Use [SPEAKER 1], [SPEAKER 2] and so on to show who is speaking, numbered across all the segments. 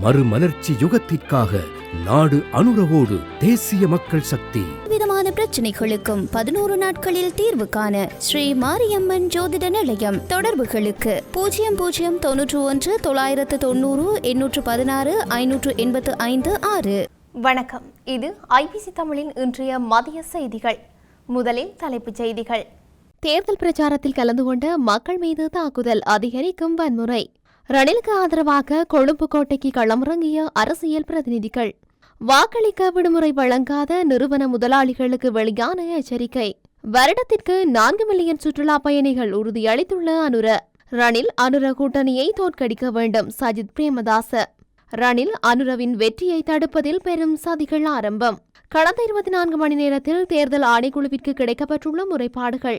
[SPEAKER 1] மறுமலர்ச்சி யுகத்திற்காக நாடு அனுரவோடு தேசிய மக்கள் சக்தி.
[SPEAKER 2] விதமான பிரச்சனைகளுக்கும் பதினோரு நாட்களில் தீர்வு காண ஸ்ரீ மாரியம்மன் ஜோதிட நிலையம் தொடர்புகளுக்கு. பூஜ்ஜியம் பூஜ்ஜியம் தொன்னூற்று ஒன்று தொள்ளாயிரத்து தொண்ணூறு எண்ணூற்று பதினாறு ஐநூற்று எண்பத்து ஐந்து ஆறு.
[SPEAKER 3] வணக்கம். இது ஐபிசி தமிழின் இன்றைய மதிய செய்திகள். முதலில் தலைப்புச் செய்திகள். தேர்தல் பிரச்சாரத்தில் கலந்து கொண்ட மக்கள் மீது தாக்குதல் அதிகரிக்கும் வன்முறை. ரணிலுக்கு ஆதரவாக கொழும்பு கோட்டைக்கு களமிறங்கிய அரசியல் பிரதிநிதிகள். வாக்களிக்க விடுமுறை வழங்காத நிறுவன முதலாளிகளுக்கு வெளியான எச்சரிக்கை. வருடத்திற்கு நான்கு மில்லியன் சுற்றுலா பயணிகள் உறுதியளித்துள்ள அனுர ரணில் அனுர கூட்டணியை தோற்கடிக்க வேண்டும் சஜித் பிரேமதாச. ரணில் அனுரவின் வெற்றியை தடுப்பதில் பெரும் சதிகள் ஆரம்பம். கடந்த இருபத்தி நான்கு மணி நேரத்தில் தேர்தல் ஆணைக்குழுவிற்கு கிடைக்கப்பட்டுள்ள முறைப்பாடுகள்.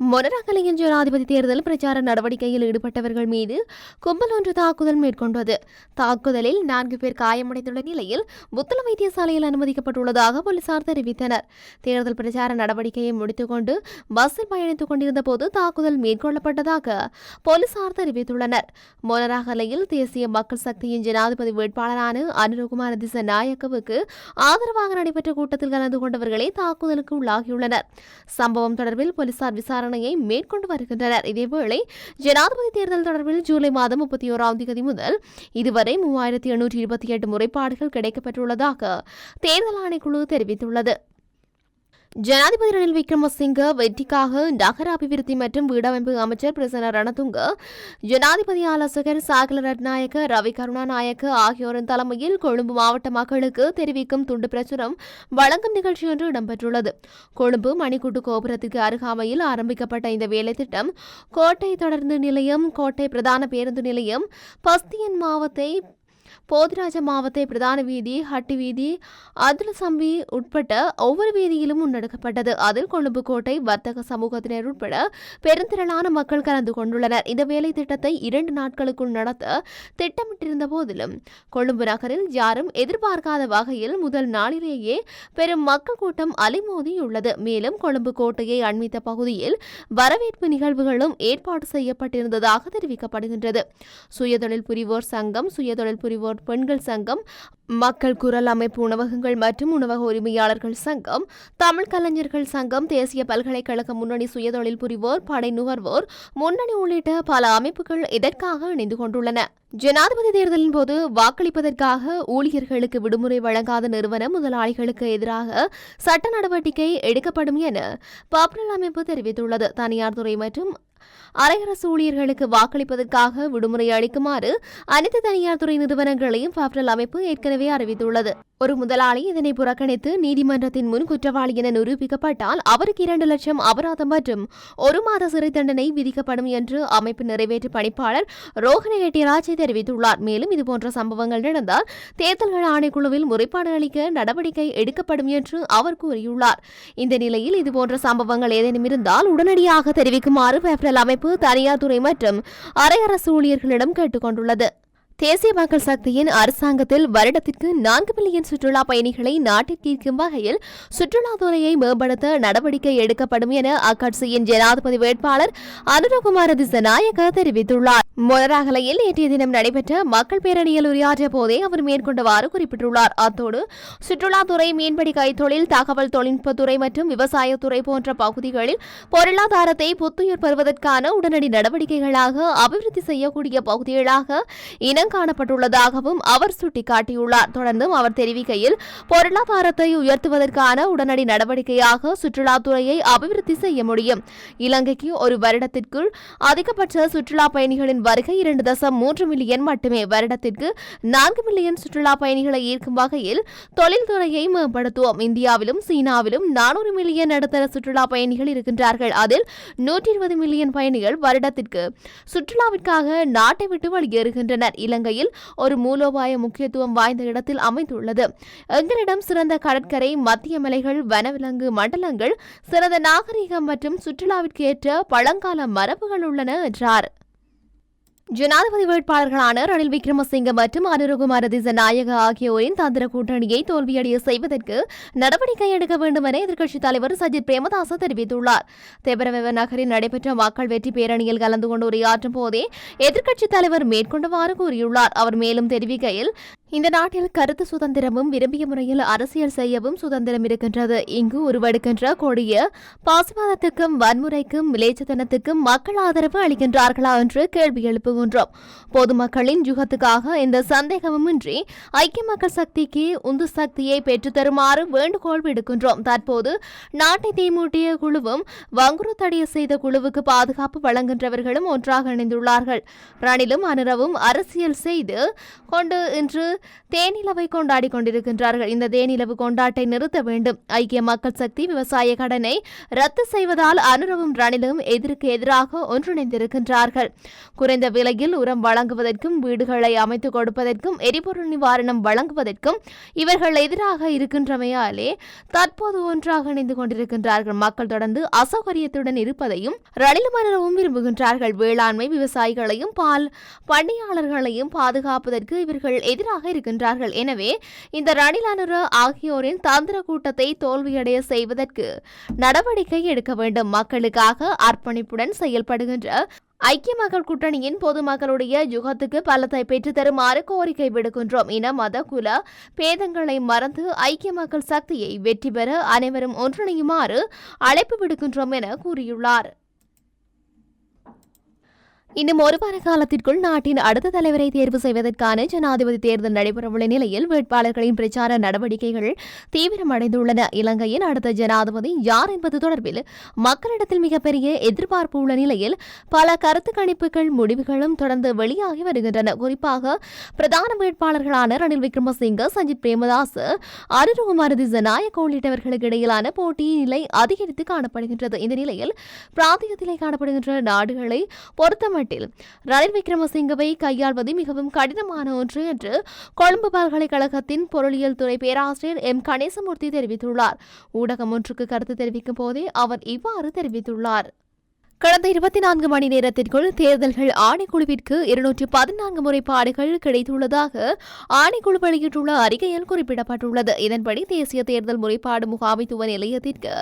[SPEAKER 3] மொனராகலையின் ஜனாதிபதி தேர்தல் பிரச்சார நடவடிக்கையில் ஈடுபட்டவர்கள் மீது கும்பல் ஒன்று தாக்குதல் மேற்கொண்டது. தாக்குதலில் நான்கு பேர் காயமடைந்துள்ள நிலையில் புத்தள வைத்தியசாலையில் அனுமதிக்கப்பட்டுள்ளதாக போலீசார் தெரிவித்தனர். தேர்தல் பிரச்சார நடவடிக்கையை முடித்துக்கொண்டு பஸ்ஸில் பயணித்துக் கொண்டிருந்த போது தாக்குதல் மேற்கொள்ளப்பட்டதாக போலீசார் தெரிவித்துள்ளனர். மொனராகலையில் தேசிய மக்கள் சக்தியின் ஜனாதிபதி வேட்பாளரான அனுரகுமார திச நாயக்கவுக்கு ஆதரவாக நடைபெற்ற கூட்டத்தில் கலந்து கொண்டவர்களே தாக்குதலுக்கு உள்ளாகியுள்ளனர். சம்பவம் தொடர்பில் போலீசார் விசாரணை விசாரணையை மேற்கொண்டு வருகின்றனர். இதேவேளை ஜனாதிபதி தேர்தல் தொடர்பில் ஜூலை மாதம் முப்பத்தி ஓராம் தேதி முதல் இதுவரை மூவாயிரத்தி எண்ணூற்றி இருபத்தி எட்டு முறைப்பாடுகள் கிடைக்கப்பெற்றுள்ளதாக தேர்தல் ஆணைக்குழு தெரிவித்துள்ளது. ஜனாதிபதி ரணில் விக்ரமசிங்க வெற்றிக்காக நகர அபிவிருத்தி மற்றும் வீடமைப்பு அமைச்சர் பிரசன்ன ரணதுங்க. ஜனாதிபதி ஆலோசகர் சாகல ரட்நாயக்க ரவி கருணாநாயக்க ஆகியோரின் தலைமையில் கொழும்பு மாவட்ட மக்களுக்கு தெரிவிக்கும் துண்டு பிரசுரம் வழங்கும் நிகழ்ச்சி ஒன்று இடம்பெற்றுள்ளது. கொழும்பு மணிக்கூட்டு கோபுரத்திற்கு அருகாமையில் ஆரம்பிக்கப்பட்ட இந்த வேலை திட்டம் கோட்டை தொடர்ந்து நிலையம் கோட்டை பிரதான பேருந்து நிலையம் பஸ்தியன் மாவத்தை போதிராஜ மாவட்ட பிரதான வீதி ஹட்டி வீதி அதுலசம்பி உட்பட்ட ஒவ்வொரு வீதியிலும் முன்னெடுக்கப்பட்டது. அதில் கொழும்பு கோட்டை வர்த்தக சமூகத்தினர் உட்பட பெருந்திரளான மக்கள் கலந்து கொண்டுள்ளனர். இந்த வேலை திட்டத்தை இரண்டு நாட்களுக்குள் நடத்த திட்டமிட்டிருந்த போதிலும் கொழும்பு நகரில் யாரும் எதிர்பார்க்காத வகையில் முதல் நாளிலேயே பெரும் மக்கள் கூட்டம் அலைமோதியுள்ளது. மேலும் கொழும்பு கோட்டையை அண்மித்த பகுதியில் வரவேற்பு நிகழ்வுகளும் ஏற்பாடு செய்யப்பட்டிருந்ததாக தெரிவிக்கப்படுகின்றது. சுயதொழில் புரிவோர் சங்கம் சுயதொழில் புரிவோர் பெண்கள் சங்கம் மக்கள் குரல் அமைப்பு உணவகங்கள் மற்றும் உணவக உரிமையாளர்கள் சங்கம் தமிழ் கலைஞர்கள் சங்கம் தேசிய பல்கலைக்கழக முன்னணி சுயதொழில் புரிவோர் படை நுகர்வோர் முன்னணி உள்ளிட்ட பல அமைப்புகள் இதற்காக இணைந்து கொண்டுள்ளன. ஜனாதிபதி தேர்தலின் போது வாக்களிப்பதற்காக ஊழியர்களுக்கு விடுமுறை வழங்காத நிறுவன முதலாளிகளுக்கு எதிராக சட்ட நடவடிக்கை எடுக்கப்படும் என பாப்ரல் அமைப்பு தெரிவித்துள்ளது. தனியார் துறை மற்றும் அரையரசு ஊழியர்களுக்கு வாக்களிப்பதற்காக விடுமுறை அளிக்குமாறு அனைத்து தனியார் துறை நிறுவனங்களையும் பாப்டல் அமைப்பு ஏற்கனவே அறிவித்துள்ளது. ஒரு முதலாளி இதனை புறக்கணித்து நீதிமன்றத்தின் முன் குற்றவாளி என நிரூபிக்கப்பட்டால் அவருக்கு இரண்டு லட்சம் அபராதம் மற்றும் ஒரு மாத சிறை தண்டனை விதிக்கப்படும் என்று அமைப்பு நிறைவேற்று பணிப்பாளர் ரோஹன எட்டிராஜை தெரிவித்துள்ளார். மேலும் இதுபோன்ற சம்பவங்கள் நடந்தால் தேர்தல்கள் ஆணைக்குழுவில் முறைப்பாடு அளிக்க நடவடிக்கை எடுக்கப்படும் என்று அவர் கூறியுள்ளார். இந்த நிலையில் இதுபோன்ற சம்பவங்கள் ஏதேனும் இருந்தால் உடனடியாக தெரிவிக்குமாறு பேப்ரல் அமைப்பு தனியார் துறை மற்றும் அரையரசு ஊழியர்களிடம் கேட்டுக் கொண்டுள்ளது தேசிய மக்கள் சக்தியின் அரசாங்கத்தில் வருடத்திற்கு நான்கு மில்லியன் சுற்றுலா பயணிகளை நாட்டிற்கு ஈர்க்கும் வகையில் சுற்றுலாத்துறையை மேம்படுத்த நடவடிக்கை எடுக்கப்படும் என அக்கட்சியின் ஜனாதிபதி வேட்பாளர் அனுரகுமார திசநாயக்க தெரிவித்துள்ளார். மொனராகலையில் நேற்றைய தினம் நடைபெற்ற மக்கள் பேரணியில் உரையாற்றிய போதே அவர் மேற்கொண்டவாறு குறிப்பிட்டுள்ளார். அத்தோடு சுற்றுலாத்துறை மீன்பிடி கைத்தொழில் தகவல் தொழில்நுட்பத்துறை மற்றும் விவசாயத்துறை போன்ற பகுதிகளில் பொருளாதாரத்தை புத்துயிர் பெறுவதற்கான உடனடி நடவடிக்கைகளாக அபிவிருத்தி செய்யக்கூடிய பகுதிகளாக இன இனம் காணப்பட்டுள்ளதாகவும் அவர் சுட்டிக்காட்டியுள்ளார். தொடர்ந்தும் அவர் தெரிவிக்கையில் பொருளாதாரத்தை உயர்த்துவதற்கான உடனடி நடவடிக்கையாக சுற்றுலாத்துறையை அபிவிருத்தி செய்ய முடியும். இலங்கைக்கு ஒரு வருடத்திற்குள் அதிகபட்ச சுற்றுலா பயணிகளின் வருகை இரண்டு தசம் மூன்று மில்லியன் மட்டுமே. வருடத்திற்கு நான்கு மில்லியன் சுற்றுலா பயணிகளை ஈர்க்கும் வகையில் தொழில்துறையை மேம்படுத்துவோம். இந்தியாவிலும் சீனாவிலும் நானூறு மில்லியன் நடுத்தர சுற்றுலா பயணிகள் இருக்கின்றார்கள். அதில் நூற்றி இருபது மில்லியன் பயணிகள் வருடத்திற்கு சுற்றுலாவிற்காக நாட்டை விட்டு வெளியேறுகின்றனர். இலங்கையில் ஒரு மூலோபாய முக்கியத்துவம் வாய்ந்த இடத்தில் அமைந்துள்ளது. எங்களிடம் சிறந்த கடற்கரை மத்திய மலைகள் வனவிலங்கு மண்டலங்கள் சிறந்த நாகரிகம் மற்றும் சுற்றுலாவிற்கு ஏற்ற பழங்கால மரபுகள் உள்ளன என்றார். ஜனாதிபதி வேட்பாளர்களான ரணில் விக்ரமசிங்க மற்றும் அனுரகுமார திசநாயக ஆகியோரின் தந்திர கூட்டணியை தோல்வியடைய செய்வதற்கு நடவடிக்கை எடுக்க வேண்டும் என எதிர்க்கட்சித் தலைவர் சஜித் பிரேமதாச தெரிவித்துள்ளார். தெபரவெவ நகரில் நடைபெற்ற மக்கள் வெற்றி பேரணியில் கலந்து கொண்டு உரையாற்றும் போதே எதிர்க்கட்சித் தலைவர் மேற்கொண்டவாறு கூறியுள்ளார். அவர் மேலும் தெரிவிக்கையில் இந்த நாட்டில் கருத்து சுதந்திரமும் விரும்பிய முறையில் அரசியல் செய்யவும் சுதந்திரம் இருக்கின்றது. இங்கு உருவெடுக்கின்ற கொடிய பாசுவாதத்துக்கும் வன்முறைக்கும் விளைச்சத்தனத்துக்கும் மக்கள் ஆதரவு அளிக்கின்றார்களா என்று கேள்வி எழுப்புகின்றோம். பொதுமக்களின் யுகத்துக்காக இந்த சந்தேகமும் இன்றி ஐக்கிய மக்கள் சக்திக்கு உந்து சக்தியை பெற்றுத்தருமாறு வேண்டுகோள் விடுக்கின்றோம். தற்போது நாட்டை தீமூட்டிய குழுவும் வங்குறுத்தடைய செய்த குழுவுக்கு பாதுகாப்பு வழங்குகின்றவர்களும் ஒன்றாக இணைந்துள்ளார்கள். ரணிலும் அனுரவும் அரசியல் செய்து கொண்டு இன்று தேனிலவை கொண்டாடி கொண்டிருக்கின்றார்கள். இந்த தேனிலவு கொண்டாட்டை நிறுத்த வேண்டும். ஐக்கிய மக்கள் சக்தி விவசாய கடனை ரத்து செய்வதால் அனுரவும் ரணிலும் எதிர்க்கு எதிராக ஒன்றிணைந்திருக்கின்றார்கள். குறைந்த விலையில் உரம் வழங்குவதற்கும் வீடுகளை அமைத்துக் கொடுப்பதற்கும் எரிபொருள் நிவாரணம் வழங்குவதற்கும் இவர்கள் எதிராக இருக்கின்றமையாலே தற்போது ஒன்றாக இணைந்து கொண்டிருக்கின்றார்கள். மக்கள் தொடர்ந்து அசௌகரியத்துடன் இருப்பதையும் ரணிலும் அனுரவும் விரும்புகின்றார்கள். வேளாண்மை விவசாயிகளையும் பால் பண்ணையாளர்களையும் பாதுகாப்பதற்கு இவர்கள் எதிராக இருக்கின்றார்கள். எனவே இந்த ரணில் ஆகியோரின் தந்திர கூட்டத்தை தோல்வியடைய செய்வதற்கு நடவடிக்கை எடுக்க வேண்டும். மக்களுக்காக அர்ப்பணிப்புடன் செயல்படுகின்ற ஐக்கிய மக்கள் கூட்டணியின் பொதுமக்களுடைய யுகத்துக்கு பலத்தை பெற்று தருமாறு கோரிக்கை விடுக்கின்றோம். இன மத குல பேதங்களை மறந்து ஐக்கிய மக்கள் சக்தியை வெற்றி பெற அனைவரும் ஒன்றிணையுமாறு அழைப்பு விடுக்கின்றோம் என கூறியுள்ளார். இன்னும் ஒரு வார காலத்திற்குள் நாட்டின் அடுத்த தலைவரை தேர்வு செய்வதற்கான ஜனாதிபதி தேர்தல் நடைபெறவுள்ள நிலையில் வேட்பாளர்களின் பிரச்சார நடவடிக்கைகள் தீவிரமடைந்துள்ளன. இலங்கையின் அடுத்த ஜனாதிபதி யார் என்பது தொடர்பில் மக்களிடத்தில் மிகப்பெரிய எதிர்பார்ப்பு உள்ள நிலையில் பல கருத்து கணிப்புகள் முடிவுகளும் தொடர்ந்து வெளியாகி வருகின்றன. குறிப்பாக பிரதான வேட்பாளர்களான ரணில் விக்ரமசிங்க சஜித் பிரேமதாஸ் அருண்குமார் திசநாயக் உள்ளிட்டவர்களுக்கு இடையிலான போட்டி நிலை அதிகரித்து காணப்படுகின்றது. இந்த நிலையில் பிராந்தியத்திலே காணப்படுகின்ற நாடுகளை பொறுத்தமட்டில் ரணில் விக்ரமசிங்கவை கையாள்வது மிகவும் கடினமான ஒன்று என்று கொழும்பு பல்கலைக்கழகத்தின் பொருளியல் துறை பேராசிரியர் எம். கணேசமூர்த்தி தெரிவித்துள்ளார். ஊடகம் ஒன்றுக்கு கருத்து தெரிவிக்கும் போதே அவர் இவ்வாறு தெரிவித்துள்ளார். கடந்த இருபத்தி நான்கு மணி நேரத்திற்குள் தேர்தல்கள் ஆணைக்குழுவிற்கு இருநூற்றி பதினான்கு முறைப்பாடுகள் கிடைத்துள்ளதாக ஆணைக்குழு வெளியிட்டுள்ள அறிக்கையில் குறிப்பிடப்பட்டுள்ளது. இதன்படி தேசிய தேர்தல் முறைப்பாடு முகாமைத்துவ நிலையத்திற்கு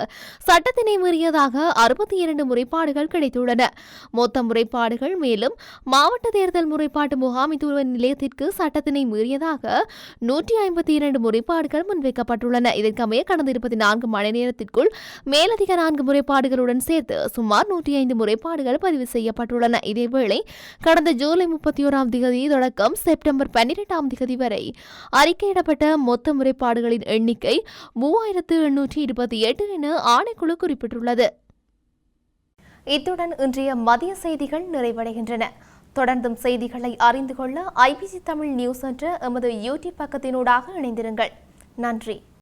[SPEAKER 3] சட்டத்தினை மீறியதாக அறுபத்தி இரண்டு முறைப்பாடுகள் கிடைத்துள்ளன. மொத்த முறைப்பாடுகள் மேலும் மாவட்ட தேர்தல் முறைப்பாட்டு முகாமைத்துவ நிலையத்திற்கு சட்டத்தினை மீறியதாக நூற்றி ஐம்பத்தி இரண்டு முறைப்பாடுகள் முன்வைக்கப்பட்டுள்ளன. இதற்கமைய கடந்த இருபத்தி நான்கு மணி நேரத்திற்குள் மேலதிக நான்கு முறைப்பாடுகளுடன் சேர்த்து சுமார் நூற்றி ஐந்து முறைப்பாடுகள் பதிவு செய்யப்பட்டுள்ளன. இதேவேளை கடந்த ஜூலை முப்பத்தி ஓராம் திகதி தொடக்கம் செப்டம்பர் பன்னிரெண்டாம் திகதி வரை அறிக்கையிடப்பட்ட மொத்த முறைப்பாடுகளின் எண்ணிக்கை மூவாயிரத்து எண்ணூற்றி இருபத்தி எட்டு என ஆணைக்குழு குறிப்பிட்டுள்ளது. இத்துடன் இன்றைய மதிய செய்திகள் நிறைவடைகின்றன. தொடர்ந்தும் செய்திகளை அறிந்து கொள்ள ஐபிசி தமிழ் நியூஸ் என்ற எமது யூடியூப் பக்கத்தினூடாக இணைந்திருங்கள். நன்றி.